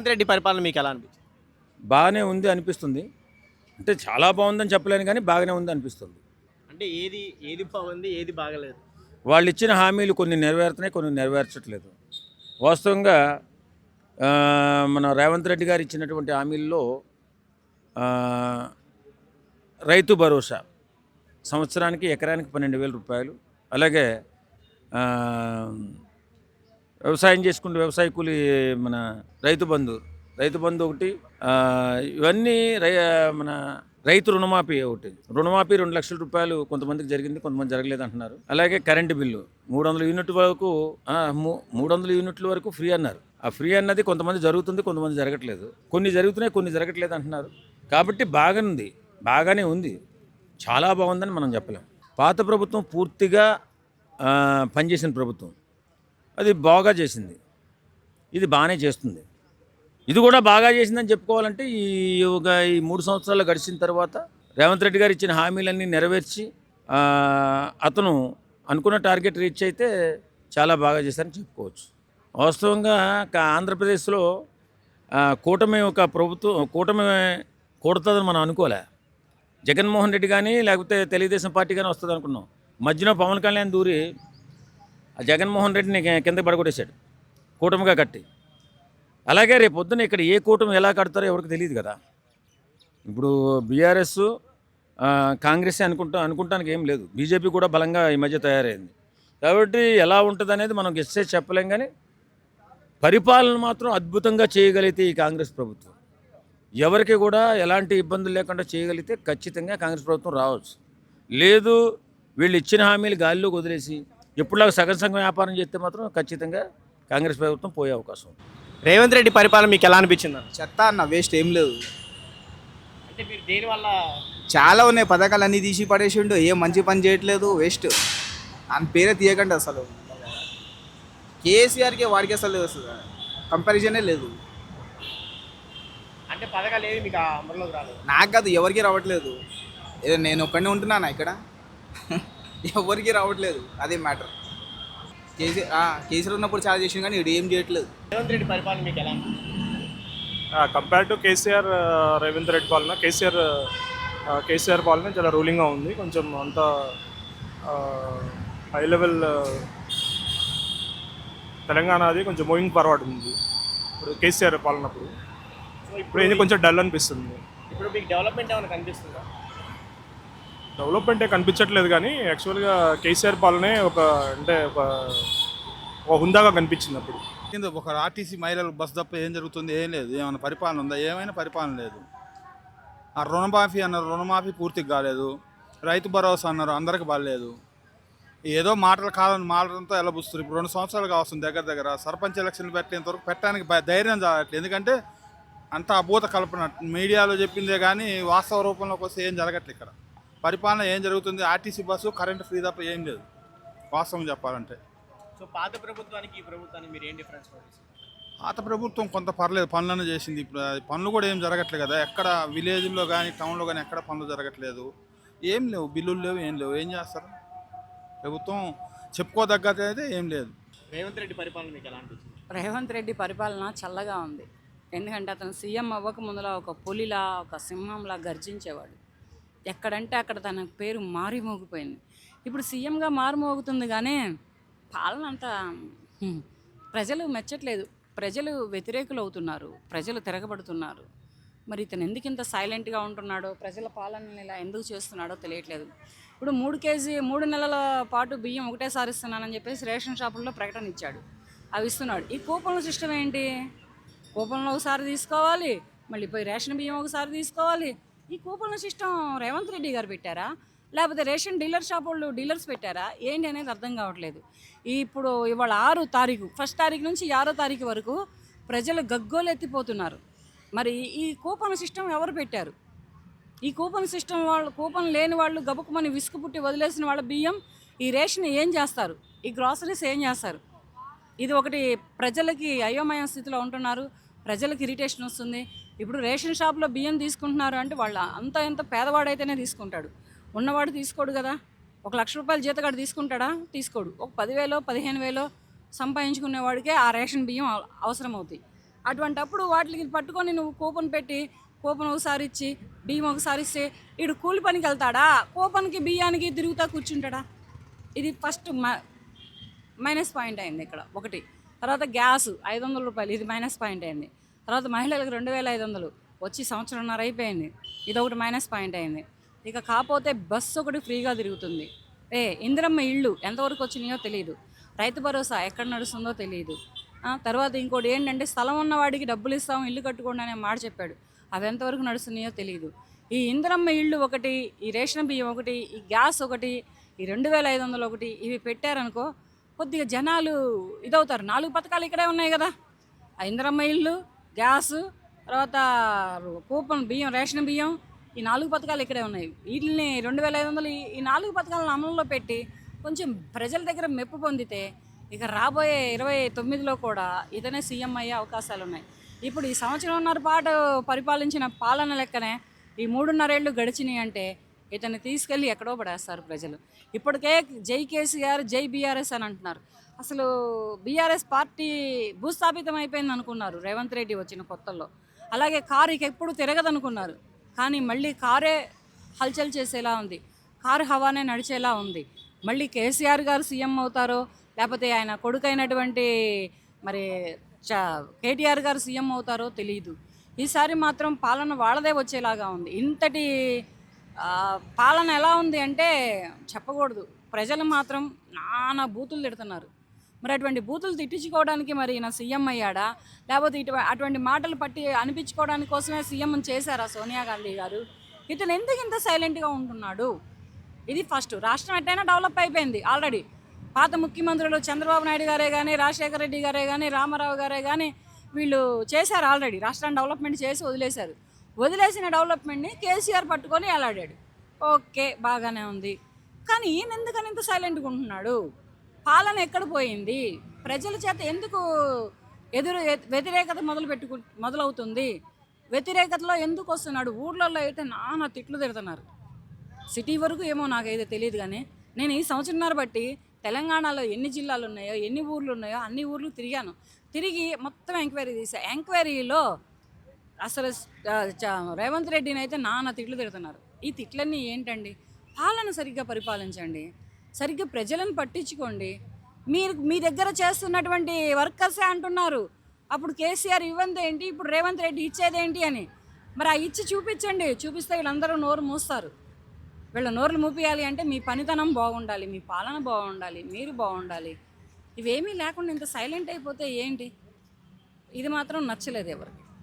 రేవంత్ రెడ్డి పరిపాలన మీకు ఎలా అనిపించింది? బాగానే ఉంది అనిపిస్తుంది. అంటే చాలా బాగుందని చెప్పలేను కానీ బాగానే ఉంది అనిపిస్తుంది. అంటే ఏది ఏది బాగుంది ఏది బాగలేదు? వాళ్ళు ఇచ్చిన హామీలు కొన్ని నెరవేరుతున్నాయి కొన్ని నెరవేర్చట్లేదు. వాస్తవంగా మన రేవంత్ రెడ్డి గారు ఇచ్చినటువంటి హామీల్లో రైతు భరోసా సంవత్సరానికి ఎకరానికి పన్నెండు వేల రూపాయలు. అలాగే వ్యవసాయం చేసుకుంటే వ్యవసాయ కూలి మన రైతు బంధు రైతు బంధు ఒకటి ఇవన్నీ రై మన రైతు రుణమాఫీ ఒకటి. రుణమాఫీ రెండు లక్షల రూపాయలు కొంతమందికి జరిగింది కొంతమంది జరగలేదు అంటున్నారు. అలాగే కరెంటు బిల్లు మూడు వందల యూనిట్ వరకు మూ- మూడు వందల యూనిట్ల వరకు ఫ్రీ అన్నారు. ఆ ఫ్రీ అన్నది కొంతమంది జరుగుతుంది కొంతమంది జరగట్లేదు. కొన్ని జరుగుతున్నాయి కొన్ని జరగట్లేదు అంటున్నారు. కాబట్టి బాగానుంది బాగానే ఉంది. చాలా బాగుందని మనం చెప్పలేం. పాత ప్రభుత్వం పూర్తిగా పనిచేసిన ప్రభుత్వం. అది బాగా చేసింది. ఇది బాగానే చేస్తుంది. ఇది కూడా బాగా చేసిందని చెప్పుకోవాలంటే ఈ ఒక ఈ మూడు సంవత్సరాలు గడిచిన తర్వాత రేవంత్ రెడ్డి గారు ఇచ్చిన హామీలన్నీ నెరవేర్చి అతను అనుకున్న టార్గెట్ రీచ్ అయితే చాలా బాగా చేశారని చెప్పుకోవచ్చు. వాస్తవంగా ఆంధ్రప్రదేశ్లో కూటమి ఒక ప్రభుత్వం కూటమి కూడుతుందని మనం అనుకోలే. జగన్మోహన్ రెడ్డి కానీ లేకపోతే తెలుగుదేశం పార్టీ కానీ వస్తుంది అనుకున్నాం మధ్యలో పవన్ కళ్యాణ్ దూరి జగన్మోహన్ రెడ్డిని కింద పడగొట్టేశాడు. కూటమిగా కట్టి. అలాగే రేపు పొద్దున ఇక్కడ ఏ కూటమి ఎలా కడతారో ఎవరికి తెలియదు కదా. ఇప్పుడు బీఆర్ఎస్ కాంగ్రెస్ అనుకుంటా అనుకుంటానికి ఏం లేదు. బీజేపీ కూడా బలంగా ఈ మధ్య తయారైంది. కాబట్టి ఎలా ఉంటుంది అనేది మనం గెస్ట్ చేసి చెప్పలేం కానీ పరిపాలన మాత్రం అద్భుతంగా చేయగలిగితే ఈ కాంగ్రెస్ ప్రభుత్వం. ఎవరికి కూడా ఎలాంటి ఇబ్బందులు లేకుండా చేయగలిగితే ఖచ్చితంగా కాంగ్రెస్ ప్రభుత్వం రావచ్చు. లేదు వీళ్ళు ఇచ్చిన హామీలు గాలిలోకి వదిలేసి ఎప్పుడులాగా సగం సగం వ్యాపారం చేస్తే మాత్రం ఖచ్చితంగా కాంగ్రెస్ ప్రభుత్వం పోయే అవకాశం ఉంది. రేవంత్ రెడ్డి పరిపాలన మీకు ఎలా అనిపించింది? చెత్త అన్న వేస్ట్ ఏం లేదు. అంటే మీరు దేని వల్ల? చాలా ఉన్నాయి పథకాలు అన్నీ తీసి పడేసిండు ఏం మంచి పని చేయట్లేదు వేస్ట్ అని పేరే తీయకండి అసలు. కేసీఆర్కి వాడికి అసలు కంపారిజనే లేదు. అంటే పథకాలు ఏవి మీకు అమలులోకి రాలేదు? నాకు కాదు ఎవరికి రావట్లేదు. నేను ఒక్కడనే ఉంటున్నానా ఇక్కడ? ఎవరికి రావట్లేదు. అదే మ్యాటర్. కేసీఆర్ ఆ, కేసీఆర్ ఉన్నప్పుడు చాలా చేసింది కానీ ఇప్పుడు ఏం చేయట్లేదు. రేవంత్ రెడ్డి పరిపాలన మీకు ఎలా? Compare to KCR Revanth Reddy పాలన కేసీఆర్ కేసీఆర్ పాలన చాలా రూలింగ్గా ఉంది. కొంచెం అంత హై లెవెల్ తెలంగాణ అది కొంచెం మూవింగ్ ఫార్వర్డ్ ఉంది. ఇప్పుడు కేసీఆర్ పాలనప్పుడు. ఇప్పుడు ఇది కొంచెం డల్ అనిపిస్తుంది. ఇప్పుడు మీకు డెవలప్మెంట్ ఏమైనా కనిపిస్తుందా? డెవలప్మెంటే కనిపించట్లేదు కానీ యాక్చువల్గా కేసీఆర్ పాలనే ఒక అంటే ఒక ఒక హుందాగా కనిపించింది అప్పుడు. కింద ఒక ఆర్టీసీ మహిళలకు బస్ తప్ప ఏం జరుగుతుంది ఏం లేదు. ఏమైనా పరిపాలన ఉందా? ఏమైనా పరిపాలన లేదు. ఆ రుణమాఫీ అన్నారు రుణమాఫీ పూర్తిగా కాలేదు. రైతు భరోసా అన్నారు అందరికి బాగాలేదు ఏదో మాటలు కావాలని మాటలతో ఎలబుస్తారు ఇప్పుడు రెండు సంవత్సరాలు కావస్తుంది దగ్గర దగ్గర. సర్పంచ్ ఎలక్షన్లు పెట్టేంత వరకు పెట్టడానికి ధైర్యం చాలట్లేదు. ఎందుకంటే అంత అభూత కల్పన. మీడియాలో చెప్పిందే కానీ వాస్తవ రూపంలోకి వస్తే ఏం జరగట్లేదు ఇక్కడ. పరిపాలన ఏం జరుగుతుంది? ఆర్టీసీ బస్సు కరెంట్ ఫ్రీ తప్ప ఏం లేదు. వాస్తవం చెప్పాలంటే. సో పాత ప్రభుత్వానికి ఈ ప్రభుత్వానికి మీరు ఏం డిఫరెన్స్ చూపిస్తారు పాత ప్రభుత్వం కొంత పర్లేదు పనులను చేసింది. ఇప్పుడు అది పనులు కూడా ఏం జరగట్లేదు కదా. ఎక్కడ విలేజ్లో కానీ టౌన్లో కానీ ఎక్కడ పనులు జరగట్లేదు. ఏం లేవు. బిల్లులు లేవు ఏం లేవు. ఏం చేస్తారు? ప్రభుత్వం చెప్పుకోదగ్గది అయితే ఏం లేదు. రేవంత్ రెడ్డి పరిపాలన మీకు ఎలా రేవంత్ రెడ్డి పరిపాలన చల్లగా ఉంది. ఎందుకంటే అతను సీఎం అవ్వక ముందులా ఒక పులిలా ఒక సింహంలా గర్జించేవాడు. ఎక్కడంటే అక్కడ తన పేరు మారిమోగిపోయింది. ఇప్పుడు సీఎంగా మారుమోగుతుంది కానీ పాలన అంత ప్రజలు మెచ్చట్లేదు. ప్రజలు వ్యతిరేకులు అవుతున్నారు ప్రజలు తిరగబడుతున్నారు. మరి ఇతను ఎందుకు ఇంత సైలెంట్గా ఉంటున్నాడో ప్రజల పాలనని ఇలా ఎందుకు చేస్తున్నాడో తెలియట్లేదు. ఇప్పుడు మూడు కేజీ మూడు నెలల పాటు బియ్యం ఒకటేసారి ఇస్తున్నానని చెప్పేసి రేషన్ షాపుల్లో ప్రకటన ఇచ్చాడు. అవి ఇస్తున్నాడు. ఈ కూపన్ల సిస్టమ్ ఏంటి? కూపన్లో ఒకసారి తీసుకోవాలి మళ్ళీ పోయి రేషన్ బియ్యం ఒకసారి తీసుకోవాలి. ఈ కూపన్ల సిస్టమ్ రేవంత్ రెడ్డి గారు పెట్టారా? లేకపోతే రేషన్ డీలర్ షాప్ వాళ్ళు డీలర్స్ పెట్టారా? ఏంటి అనేది అర్థం కావట్లేదు. ఇప్పుడు ఇవాళ ఆరు తారీఖు ఫస్ట్ తారీఖు నుంచి ఆరో తారీఖు వరకు ప్రజలు గగ్గోలు ఎత్తిపోతున్నారు మరి ఈ కూపన్ సిస్టమ్ ఎవరు పెట్టారు? ఈ కూపన్ సిస్టమ్ వాళ్ళు కూపన్ లేని వాళ్ళు గబుకుమని విసుగు పుట్టి వదిలేసిన వాళ్ళ బియ్యం ఈ రేషన్ ఏం చేస్తారు? ఈ గ్రాసరీస్ ఏం చేస్తారు? ఇది ఒకటి ప్రజలకి అయోమయ స్థితిలో ఉంటున్నారు. ప్రజలకు ఇరిటేషన్ వస్తుంది. ఇప్పుడు రేషన్ షాప్లో బియ్యం తీసుకుంటున్నారు అంటే వాళ్ళ అంత ఎంత పేదవాడైతేనే తీసుకుంటాడు. ఉన్నవాడు తీసుకోడు కదా. ఒక లక్ష రూపాయల జీతగాడు తీసుకుంటాడా? తీసుకోడు. ఒక పదివేలో పదిహేను వేలో సంపాదించుకునేవాడికే ఆ రేషన్ బియ్యం అవసరం అవుతాయి అటువంటప్పుడు వాటికి పట్టుకొని నువ్వు కూపన్ పెట్టి కూపన్ ఒకసారి ఇచ్చి బియ్యం ఒకసారి ఇస్తే ఇడు కూలి పనికి వెళ్తాడా? కూపన్కి బియ్యానికి తిరుగుతా కూర్చుంటాడా? ఇది ఫస్ట్ మైనస్ పాయింట్ అయింది ఇక్కడ. ఒకటి. తర్వాత గ్యాస్ ఐదు వందల రూపాయలు. ఇది మైనస్ పాయింట్ అయింది. తర్వాత మహిళలకు రెండు వేల ఐదు వందలు. వచ్చి సంవత్సరంన్నర అయిపోయింది. ఇది ఒకటి మైనస్ పాయింట్ అయింది. ఇక కాకపోతే బస్సు ఒకటి ఫ్రీగా తిరుగుతుంది. ఏ ఇందిరమ్మ ఇళ్ళు ఎంతవరకు వచ్చినాయో తెలియదు రైతు భరోసా ఎక్కడ నడుస్తుందో తెలియదు ఆ, తర్వాత ఇంకోటి ఏంటంటే స్థలం ఉన్నవాడికి డబ్బులు ఇస్తాం ఇల్లు కట్టుకోండి అనే మాట చెప్పాడు. అవి ఎంతవరకు నడుస్తున్నాయో తెలియదు ఈ ఇందిరమ్మ ఇళ్ళు ఒకటి ఈ రేషన్ బియ్యం ఒకటి ఈ గ్యాస్ ఒకటి ఈ రెండు వేల ఐదు వందలు ఒకటి ఇవి పెట్టారనుకో కొద్దిగా జనాలు ఇదవుతారు. నాలుగు పథకాలు ఇక్కడే ఉన్నాయి కదా. ఆ ఇందిరమ్మ ఇల్లు గ్యాస్ తర్వాత కూపన్ బియ్యం రేషన్ బియ్యం ఈ నాలుగు పథకాలు ఇక్కడే ఉన్నాయి. వీటిని రెండు వేల ఐదు వందలు ఈ- ఈ నాలుగు పథకాలను అమలులో పెట్టి కొంచెం ప్రజల దగ్గర మెప్పు పొందితే ఇక రాబోయే ఇరవై తొమ్మిదిలో కూడా ఇతనే సీఎం అయ్యే అవకాశాలు ఉన్నాయి. ఇప్పుడు ఈ సంవత్సరంన్నర పాటు పరిపాలించిన పాలన లెక్కనే ఈ మూడున్నరేళ్ళు గడిచినాయి అంటే ఇతన్ని తీసుకెళ్ళి ఎక్కడో పడేస్తారు ప్రజలు. ఇప్పటికే జై కేసీఆర్ జై బీఆర్ఎస్ అని అంటున్నారు. అసలు బీఆర్ఎస్ పార్టీ భూస్థాపితం అయిపోయింది అనుకున్నారు. రేవంత్ రెడ్డి వచ్చిన కొత్తల్లో. అలాగే కారు ఇక ఎప్పుడు తిరగదనుకున్నారు. కానీ మళ్ళీ కారే హల్చల్ చేసేలా ఉంది. కారు హవానే నడిచేలా ఉంది. మళ్ళీ కేసీఆర్ గారు సీఎం అవుతారో లేకపోతే ఆయన కొడుకైనటువంటి మరి చ కేటీఆర్ గారు సీఎం అవుతారో తెలియదు ఈసారి మాత్రం పాలన వాళ్ళదే వచ్చేలాగా ఉంది. ఇంతటి పాలన ఎలా ఉంది అంటే చెప్పకూడదు. ప్రజలు మాత్రం నానా బూతులు తిడుతున్నారు. మరి అటువంటి బూతులు తిట్టించుకోవడానికి మరి ఈయన సీఎం అయ్యాడా? లేకపోతే ఇటు అటువంటి మాటలు పట్టి అనిపించుకోవడానికి కోసమే సీఎం చేశారా సోనియా గాంధీ గారు? ఇతను ఎందుకు ఇంత సైలెంట్గా ఉంటున్నాడు? ఇది ఫస్ట్. రాష్ట్రం ఎట్టయినా డెవలప్ అయిపోయింది ఆల్రెడీ. పాత ముఖ్యమంత్రులు చంద్రబాబు నాయుడు గారే కానీ రాజశేఖర రెడ్డి గారే కానీ రామారావు గారే కానీ వీళ్ళు చేశారు ఆల్రెడీ. రాష్ట్రాన్ని డెవలప్మెంట్ చేసి వదిలేశారు. వదిలేసిన డెవలప్మెంట్ని కేసీఆర్ పట్టుకొని అలాడాడు ఓకే బాగానే ఉంది. కానీ ఈయన ఎందుకని ఇంత సైలెంట్గా ఉంటున్నాడు? పాలన ఎక్కడ పోయింది? ప్రజల చేత ఎందుకు ఎదురు వ్యతిరేకత మొదలు పెట్టుకు మొదలవుతుంది? వ్యతిరేకతలో ఎందుకు వస్తున్నాడు? ఊర్లలో అయితే నానా తిట్లు తిడుతున్నారు. సిటీ వరకు ఏమో నాకైతే తెలియదు కానీ నేను ఈ సంవత్సరంన్నర బట్టి తెలంగాణలో ఎన్ని జిల్లాలు ఉన్నాయో ఎన్ని ఊర్లు ఉన్నాయో అన్ని ఊర్లు తిరిగాను. తిరిగి మొత్తం ఎంక్వైరీ తీసా. ఎంక్వైరీలో అసలు రేవంత్ రెడ్డిని అయితే నాన్న తిట్లు తిడుతున్నారు. ఈ తిట్లన్నీ ఏంటండి? పాలన సరిగ్గా పరిపాలించండి. సరిగ్గా ప్రజలను పట్టించుకోండి. మీరు మీ దగ్గర చేస్తున్నటువంటి వర్కర్సే అంటున్నారు? అప్పుడు కేసీఆర్ ఇవ్వంది ఏంటి? ఇప్పుడు రేవంత్ రెడ్డి ఇచ్చేదేంటి అని. మరి ఆ ఇచ్చి చూపించండి. చూపిస్తే వీళ్ళందరూ నోరు మూస్తారు. వీళ్ళ నోర్లు మూపియాలి అంటే మీ పనితనం బాగుండాలి మీ పాలన బాగుండాలి మీరు బాగుండాలి. ఇవేమీ లేకుండా ఇంత సైలెంట్ అయిపోతే ఏంటి? ఇది మాత్రం నచ్చలేదు ఎవరికి.